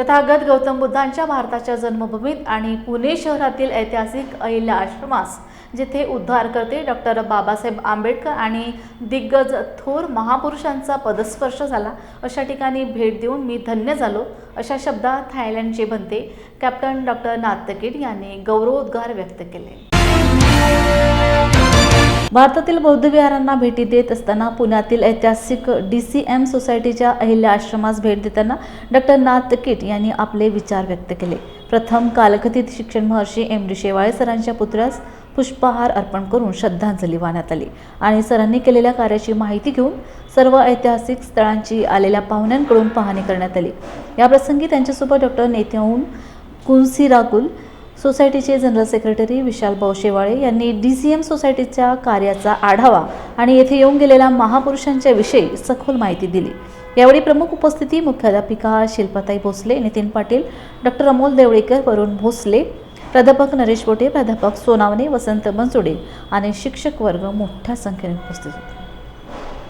तथागत गौतम बुद्धांच्या भारताच्या जन्मभूमीत आणि पुणे शहरातील ऐतिहासिक अहिल्या आश्रमास जिथे उद्धार करते डॉक्टर बाबासाहेब आंबेडकर आणि दिग्गज थोर महापुरुषांचा पदस्पर्श झाला. अशा ठिकाणी भेट देऊन मी धन्य झालो. अशा शब्दात थायलंडचे बनते कॅप्टन डॉक्टर नाथकिड यांनी गौरवोद्गार व्यक्त केले. भारतातील बौद्ध विहारांना भेटी देत असताना पुण्यातील ऐतिहासिक डी सी एम सोसायटीच्या अहिल्या आश्रमास भेट देताना डॉक्टर नाथ किट यांनी आपले विचार व्यक्त केले. प्रथम कालकथित शिक्षण महर्षी एम डी शेवाळे सरांच्या पुतळ्यास पुष्पहार अर्पण करून श्रद्धांजली वाहण्यात आली आणि सरांनी केलेल्या कार्याची माहिती घेऊन सर्व ऐतिहासिक स्थळांची आलेल्या पाहुण्यांकडून पाहणी करण्यात आली. याप्रसंगी त्यांच्यासोबत डॉक्टर नेत्याहून कुन्सीराकुल सोसायटीचे जनरल सेक्रेटरी विशाल भाऊ यांनी डी सी एम सोसायटीच्या कार्याचा आढावा आणि येथे येऊन गेलेल्या महापुरुषांच्या विषयी सखोल माहिती दिली. यावेळी प्रमुख उपस्थिती मुख्याध्यापिका शिल्पाताई भोसले नितीन पाटील डॉक्टर अमोल देवळेकर वरुण भोसले प्राध्यापक नरेश बोटे प्राध्यापक सोनावणे वसंत बनसोडे आणि शिक्षक वर्ग मोठ्या संख्येने उपस्थित होते.